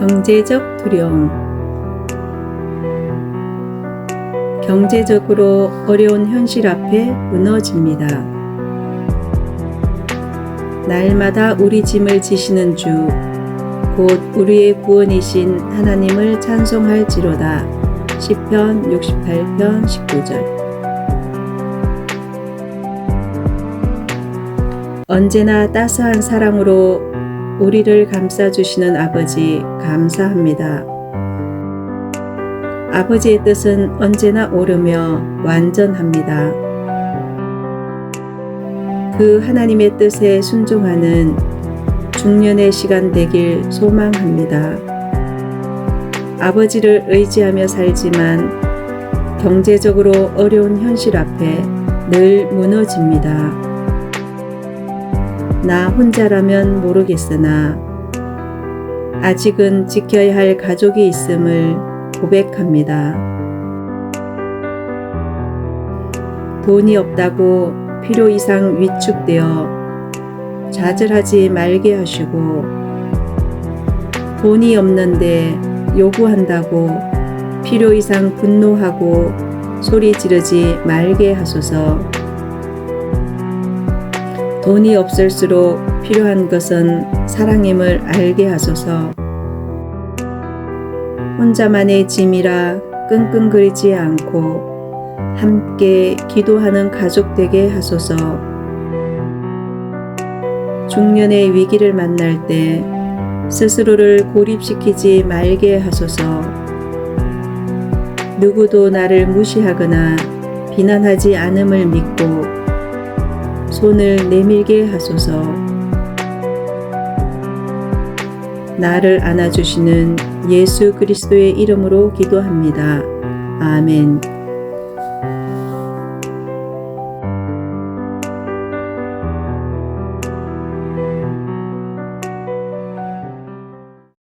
경제적 두려움 경제적으로 어려운 현실 앞에 무너집니다. 날마다 우리 짐을 지시는 주, 곧 우리의 구원이신 하나님을 찬송할지로다. 시편 68편 19절 언제나 따스한 사랑으로 우리를 감싸주시는 아버지 감사합니다. 아버지의 뜻은 언제나 옳으며 완전합니다. 그 하나님의 뜻에 순종하는 중년의 시간 되길 소망합니다. 아버지를 의지하며 살지만 경제적으로 어려운 현실 앞에 늘 무너집니다. 나 혼자라면 모르겠으나 아직은 지켜야 할 가족이 있음을 고백합니다. 돈이 없다고 필요 이상 위축되어 좌절하지 말게 하시고 돈이 없는데 요구한다고 필요 이상 분노하고 소리 지르지 말게 하소서 돈이 없을수록 필요한 것은 사랑임을 알게 하소서 혼자만의 짐이라 끙끙거리지 않고 함께 기도하는 가족 되게 하소서. 중년의 위기를 만날 때 스스로를 고립시키지 말게 하소서. 누구도 나를 무시하거나 비난하지 않음을 믿고 손을 내밀게 하소서. 나를 안아주시는 예수 그리스도의 이름으로 기도합니다. 아멘.